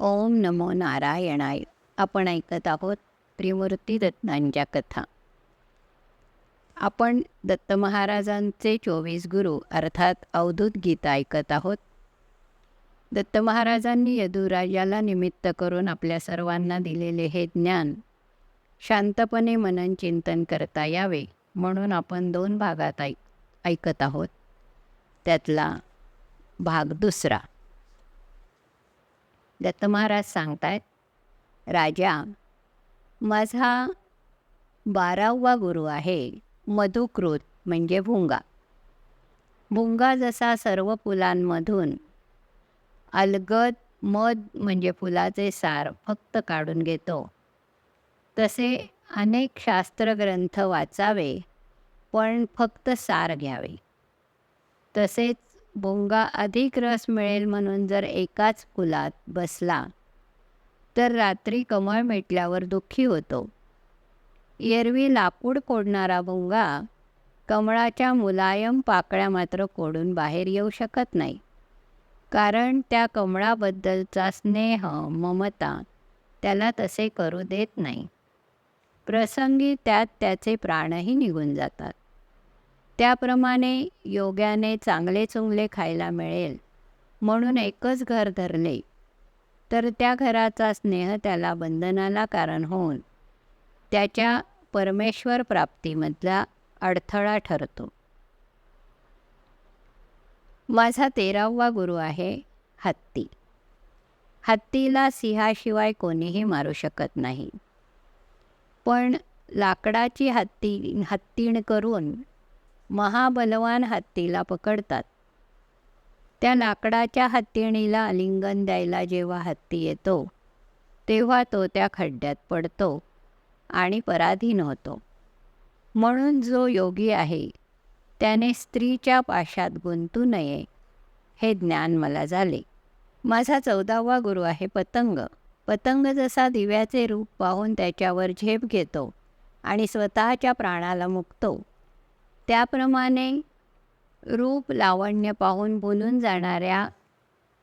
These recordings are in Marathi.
ओम नमो नारायणाय. आपण ऐकत आहोत त्रिमूर्ती दत्तांच्या कथा. आपण दत्त महाराजांचे चोवीस गुरु अर्थात अवधूत गीता ऐकत आहोत. दत्त महाराजांनी यदुराजाला निमित्त करून आपल्या सर्वांना दिलेले हे ज्ञान शांतपणे मनन चिंतन करता यावे म्हणून आपण दोन भागात ऐक ऐकत आहोत. त्यातला भाग दुसरा. दत्त महाराज सांगतायत राजा माझा बारावा गुरु आहे मधुकृत म्हणजे भुंगा. भुंगा जसा सर्व फुलांमधून अलगद मध म्हणजे फुलाचे सार फक्त काढून घेतो तसे अनेक शास्त्रग्रंथ वाचावे पण फक्त सार घ्यावे. तसेच बोंगा अधिक रस मिळेल म्हणून जर एकाच फुलात बसला तर रात्री कमळ मिटल्यावर दुःखी होतो. एरवी लाकूड कोडणारा बोंगा कमळाच्या मुलायम पाकळ्या मात्र कोडून बाहेर येऊ शकत नाही कारण त्या कमळाबद्दलचा स्नेह ममता त्याला तसे करू देत नाही. प्रसंगी त्यात त्याचे प्राणही निघून जातात. त्याप्रमाणे योग्याने चांगले चुंगले खायला मिळेल. म्हणून एकच घर धरले. तर त्या घराचा स्नेह त्याला बंधनाला कारण होऊन त्याच्या परमेश्वर प्राप्तीमधला अडथळा ठरतो. माझा तेरावा गुरु आहे हत्ती. हत्तीला सिंहाशिवाय कोणीही मारू शकत नाही. पण लाकडाची हत्ती हत्तीण करून महाबलवान हत्तीला पकडतात. त्या लाकडाच्या हत्तीणीला आलिंगन द्यायला जेव्हा हत्ती येतो तेव्हा तो त्या खड्ड्यात पडतो आणि पराधीन होतो. म्हणून जो योगी आहे त्याने स्त्रीच्या पाशात गुंतू नये हे ज्ञान मला झाले. माझा चौदावा गुरु आहे पतंग. पतंग जसा दिव्याचे रूप पाहून त्याच्यावर झेप घेतो आणि स्वतःच्या प्राणाला मुकतो त्याप्रमाणे रूप लावण्य पाहून बोलून जाणाऱ्या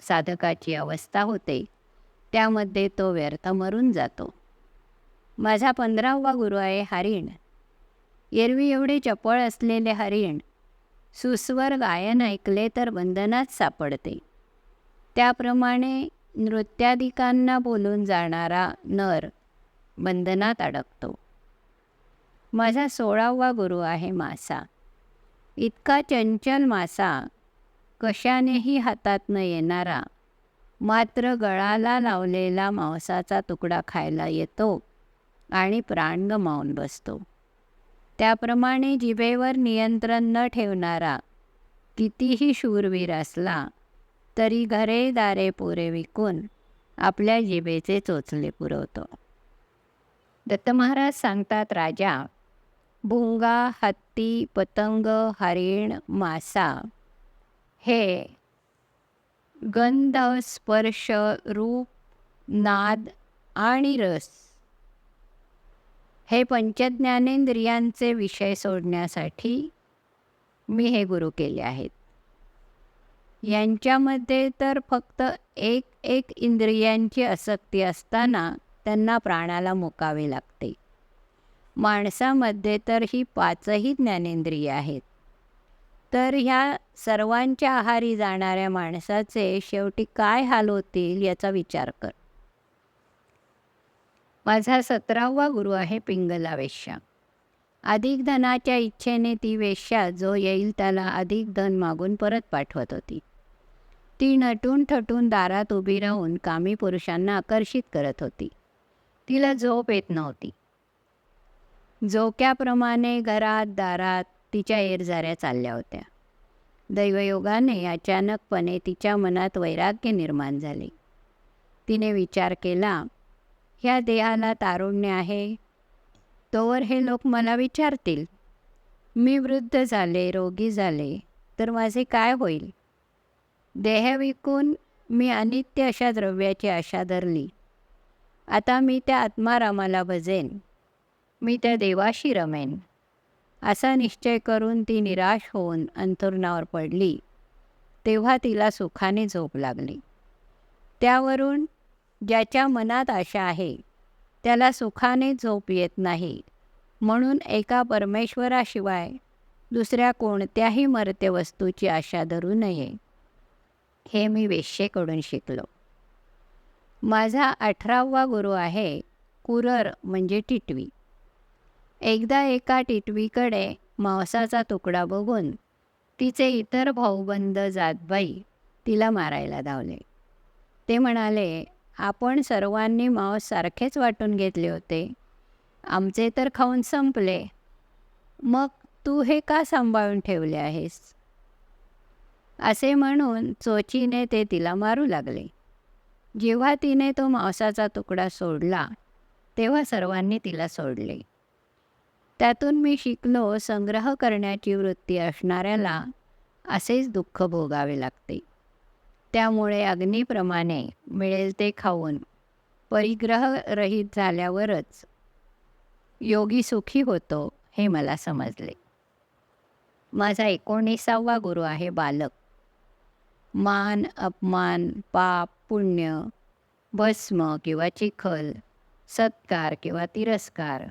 साधकाची अवस्था होते. त्यामध्ये तो व्यर्थ मरून जातो. माझा पंधरावा गुरु आहे हरिण. एरवी एवढे चपळ असलेले हरिण सुस्वर गायन ऐकले तर बंधनात सापडते. त्याप्रमाणे नृत्याधिकांना बोलून जाणारा नर बंधनात अडकतो. माझा सोळावा गुरु आहे मासा. इतका चंचल मासा कशानेही हातात न येणारा मात्र गळाला लावलेला मांसाचा तुकडा खायला येतो आणि प्राण गमावून बसतो. त्याप्रमाणे जिभेवर नियंत्रण न ठेवणारा कितीही शूरवीर असला तरी घरे दारे पुरे विकून आपल्या जिभेचे चोचले पुरवतो. दत्त महाराज सांगतात राजा भुंगा हत्ती पतंग हरिण मासा. हे. गंध स्पर्श रूप नाद आणि रस. हे पंचज्ञानेंद्रियांचे विषय सोडण्यासाठी मी हे गुरु केले आहेत. यांच्यामध्ये तर फक्त एक एक इंद्रियांची आसक्ती असताना त्यांना प्राणाला मुकावे लागते. माणसामध्ये तर ही पाचही ज्ञानेंद्रिय आहेत. तर ह्या सर्वांच्या आहारी जाणाऱ्या माणसाचे शेवटी काय हाल होतील याचा विचार कर. माझा सतरावा गुरु आहे पिंगला वेश्या. अधिक धनाच्या इच्छेने ती वेश्या जो येईल त्याला अधिक धन मागून परत पाठवत होती. ती नटून ठटून दारात उभी राहून कामी पुरुषांना आकर्षित करत होती. तिला झोप येत नव्हती. जोक्याप्रमाणे घरात दारात तिच्या एरझाऱ्या चालल्या होत्या. दैवयोगाने अचानकपणे तिच्या मनात वैराग्य निर्माण झाले. तिने विचार केला ह्या देहाला तारुण्य आहे? तोवर हे लोक मला विचारतील. मी वृद्ध झाले रोगी झाले तर माझे काय होईल? देह विकून मी अनित्य अशा द्रव्याची आशा धरली. आता मी त्या आत्मारामाला भजेन. मी त्या देवाशी रमेन. असा निश्चय करून ती निराश होऊन अंथरुणावर पडली. तेव्हा तिला सुखाने झोप लागली. त्यावरून ज्याच्या मनात आशा आहे त्याला सुखाने झोप येत नाही. म्हणून एका परमेश्वराशिवाय दुसऱ्या कोणत्याही मर्त्यवस्तूची आशा धरू नये. हे मी वेश्येकडून शिकलो. माझा अठरावा गुरु आहे कुरर म्हणजे टिटवी. एकदा एका टिटवीकडे मांसाचा तुकडा बघून तिचे इतर भाऊबंद जातबाई तिला मारायला धावले. ते म्हणाले आपण सर्वांनी मांस सारखेच वाटून घेतले होते. आमचे तर खाऊन संपले. मग तू हे का सांभाळून ठेवले आहेस? असे म्हणून चोचीने ते तिला मारू लागले. जेव्हा तिने तो मांसाचा तुकडा सोडला तेव्हा सर्वांनी तिला सोडले. त्यातून मी शिकलो संग्रह करण्याची वृत्ती असणाऱ्याला असेच दुःख भोगावे लागते. त्यामुळे अग्नीप्रमाणे मिळेल ते खाऊन परिग्रह रहित झाल्यावरच योगी सुखी होतो हे मला समजले. माझा एकोणीसावा गुरु आहे बालक. मान अपमान पाप पुण्य भस्म किंवा चिखल सत्कार किंवा तिरस्कार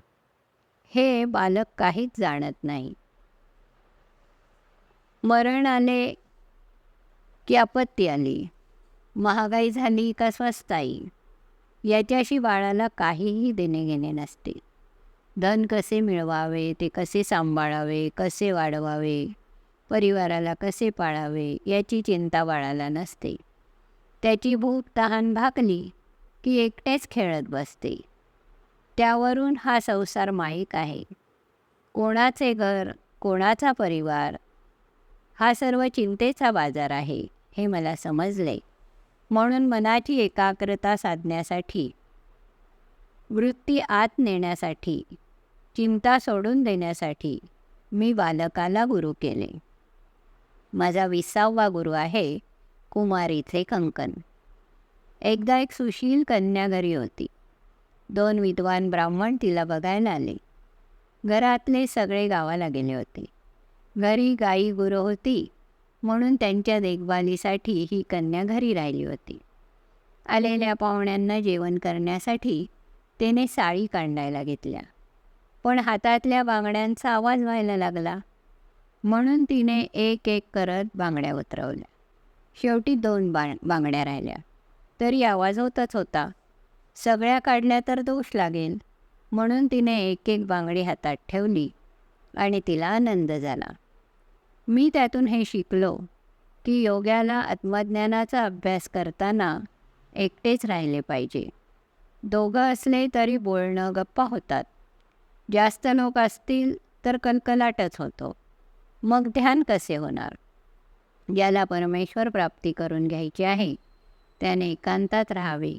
हे बालक काहीच जाणत नाही. मरण आले की आपत्ती आली. महागाई झाली का स्वस्ताई? याच्याशी बाळाला काहीही देणे घेणे नसते. धन कसे मिळवावे ते कसे सांभाळावे कसे वाढवावे परिवाराला कसे पाळावे याची चिंता बाळाला नसते. त्याची भूक तहान भागली की एकटेच खेळत बसते. त्यावरून हा संसार माहीक आहे. कोणाचे घर कोणाचा परिवार हा सर्व चिंतेचा बाजार आहे हे मला समजले. म्हणून मनाची एकाग्रता साधण्यासाठी वृत्ती आत नेण्यासाठी चिंता सोडून देण्यासाठी मी बालकाला गुरु केले. माझा विसावा गुरु आहे कुमारीचे कंकण. एकदा एक सुशील कन्या घरी होती. दोन विद्वान ब्राह्मण तिला बघायला आले. घरातले सगळे गावाला गेले होते. घरी गाई गुरं होती म्हणून त्यांच्या देखभालीसाठी ही कन्या घरी राहिली होती. आलेल्या पाहुण्यांना जेवण करण्यासाठी तिने साळी काढायला घेतल्या. पण हातातल्या बांगड्यांचा आवाज व्हायला लागला. म्हणून तिने एक एक करत बांगड्या उतरवल्या. शेवटी दोन बा बांगड्या राहिल्या. तरी आवाज होतच होता. सगळ्या काढल्या तर दोष लागेल म्हणून तिने एक एक बांगडी हातात ठेवली आणि तिला आनंद झाला. मी त्यातून हे शिकलो की योग्याला आत्मज्ञानाचा अभ्यास करताना एकटेच राहिले पाहिजे. दोघं असले तरी बोलणं गप्पा होतात. जास्त लोक असतील तर कलकलाटच होतो. मग ध्यान कसे होणार? ज्याला परमेश्वर प्राप्ती करून घ्यायची आहे त्याने एकांतात राहावे.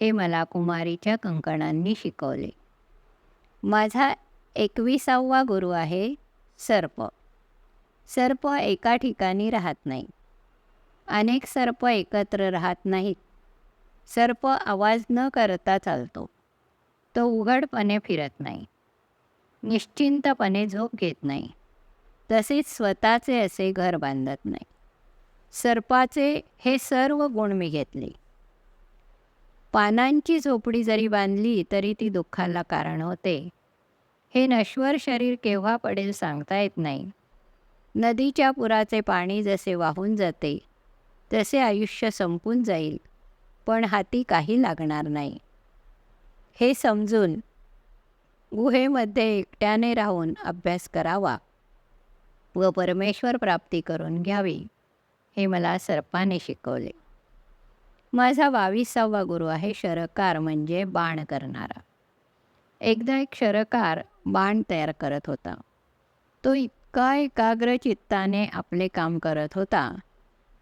हे मला कुमारीच्या कंकणांनी शिकवले. माझा एकविसावा गुरु आहे सर्प. सर्प एका ठिकाणी राहत नाही. अनेक सर्प एकत्र राहत नाहीत. सर्प आवाज न करता चालतो. तो उघडपणे फिरत नाही. निश्चिंतपणे झोप घेत नाही. तसेच स्वतःचे असे घर बांधत नाही. सर्पाचे हे सर्व गुण मी घेतले. पानांची झोपडी जरी बांधली तरी ती दुःखाला कारण होते. हे नश्वर शरीर केव्हा पडेल सांगता येत नाही. नदीच्या पुराचे पाणी जसे वाहून जाते तसे आयुष्य संपून जाईल पण हाती काही लागणार नाही. हे समजून गुहेमध्ये एकट्याने राहून अभ्यास करावा व परमेश्वर प्राप्ती करून घ्यावी हे मला सर्पाने शिकवले. माझा बावीसावा गुरु आहे शरकार म्हणजे बाण करणारा. एकदा एक शरकार बाण तयार करत होता. तो इतका एकाग्र चित्ताने आपले काम करत होता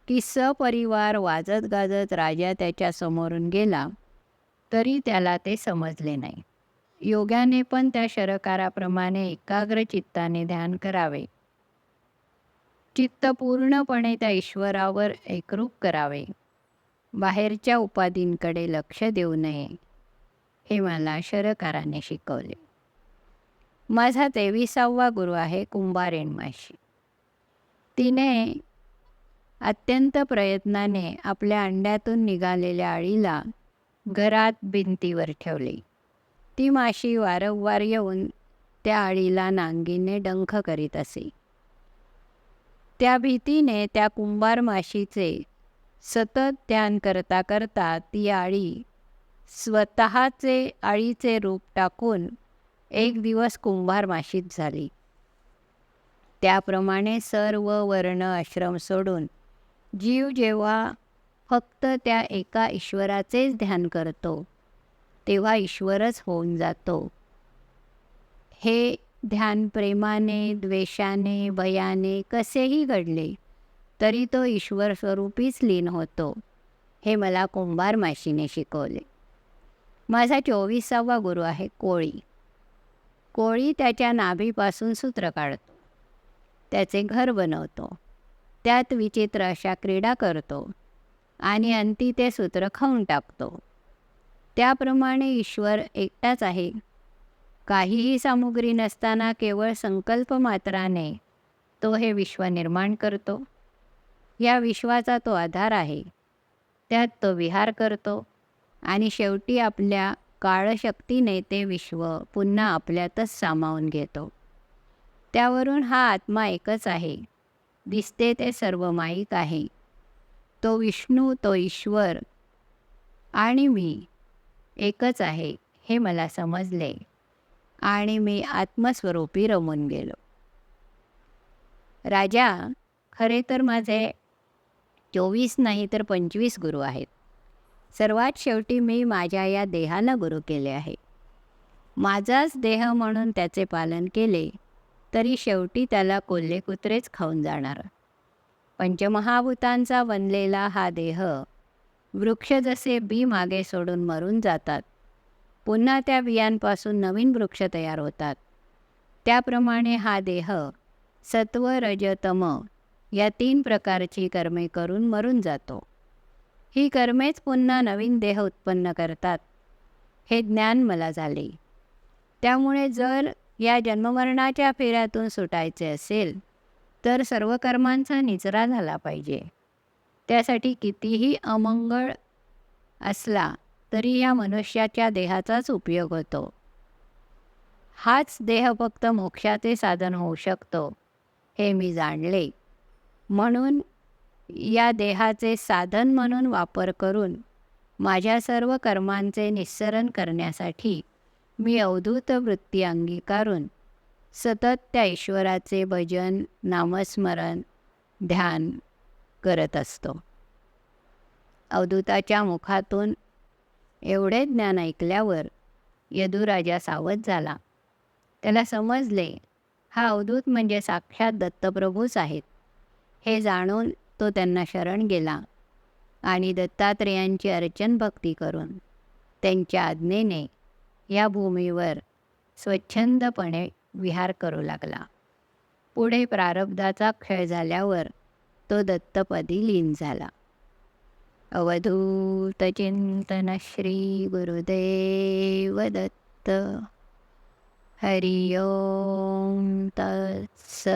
की सपरिवार वाजत गाजत राजा त्याच्या समोरून गेला तरी त्याला ते समजले नाही. योग्याने पण त्या शरकाराप्रमाणे एकाग्र चित्ताने ध्यान करावे. चित्त पूर्णपणे त्या ईश्वरावर एकरूप करावे. बाहेरच्या उपाधींकडे लक्ष देऊ नये हे मला शरकाराने शिकवले. माझा तेविसावा गुरु आहे कुंभारेण माशी. तिने अत्यंत प्रयत्नाने आपल्या अंड्यातून निघालेल्या अळीला घरात भिंतीवर ठेवली. ती माशी वारंवार येऊन त्या आळीला नांगीने डंख करीत असे. त्या भीतीने त्या कुंभार माशीचे सतत ध्यान करता करता ती आळी स्वतःचे आळीचे रूप टाकून एक दिवस कुंभार माशीत झाली. त्याप्रमाणे सर्व वर्ण आश्रम सोडून जीव जेव्हा फक्त त्या एका ईश्वराचेच ध्यान करतो तेव्हा ईश्वरच होऊन जातो. हे ध्यान प्रेमाने द्वेषाने भयाने कसेही घडले तरी तो ईश्वर स्वरूपीच लीन होतो. हे मला कुंभार माशीने शिकवले. माझा चोवीसावा गुरु आहे कोळी. कोळी त्याच्या नाभीपासून सूत्र काढतो. त्याचे घर बनवतो. त्यात विचित्र अशा क्रीडा करतो. आणि अंती ते सूत्र खाऊन टाकतो. त्याप्रमाणे ईश्वर एकटाच आहे. काहीही सामुग्री नसताना केवळ संकल्प मात्राने तो हे विश्व निर्माण करतो. या विश्वाचा तो आधार आहे. त्यात तो विहार करतो आणि शेवटी आपल्या काळशक्तीने ते विश्व पुन्हा आपल्यातच सामावून घेतो. त्यावरून हा आत्मा एकच आहे. दिसते ते सर्व माईक आहे. तो विष्णू तो ईश्वर आणि मी एकच आहे हे मला समजले आणि मी आत्मस्वरूपी रमून गेलो. राजा खरे तर माझे चोवीस नाही तर पंचवीस गुरु आहेत. सर्वात शेवटी मी माझ्या या देहाला गुरु केले आहे. माझाच देह म्हणून त्याचे पालन केले तरी शेवटी त्याला कोल्हे कुत्रेच खाऊन जाणार. पंचमहाभूतांचा बनलेला हा देह वृक्ष जसे बी मागे सोडून मरून जातात पुन्हा त्या बियांपासून नवीन वृक्ष तयार होतात. त्याप्रमाणे हा देह सत्व रजतम या तीन प्रकारची कर्मे करून मरून जातो. ही कर्मेच पुन्हा नवीन देह उत्पन्न करतात हे ज्ञान मला झाले. त्यामुळे जर या जन्ममरणाच्या फेऱ्यातून सुटायचे असेल तर सर्व कर्मांचा निचरा झाला पाहिजे. त्यासाठी कितीही अमंगळ असला तरी या मनुष्याच्या देहाचाच उपयोग होतो. हाच देह फक्त मोक्षाचे साधन होऊ शकतो हे मी जाणले. म्हणून या देहाचे साधन म्हणून वापर करून माझ्या सर्व कर्मांचे निस्सरण करण्यासाठी मी अवधूत वृत्ती अंगीकारून सतत त्या ईश्वराचे भजन नामस्मरण ध्यान करत असतो. अवधूताच्या मुखातून एवढे ज्ञान ऐकल्यावर यदुराजा सावध झाला. त्याला समजले हा अवधूत म्हणजे साक्षात दत्तप्रभूच आहेत. हे जाणून तो त्यांना शरण गेला आणि दत्तात्रेयांची अर्चन भक्ती करून त्यांच्या आज्ञेने या भूमीवर स्वच्छंदपणे विहार करू लागला. पुढे प्रारब्धाचा खेळ झाल्यावर तो दत्तपदी लीन झाला. अवधूत चिंतन श्री गुरुदेव दत्त. हरि तत्स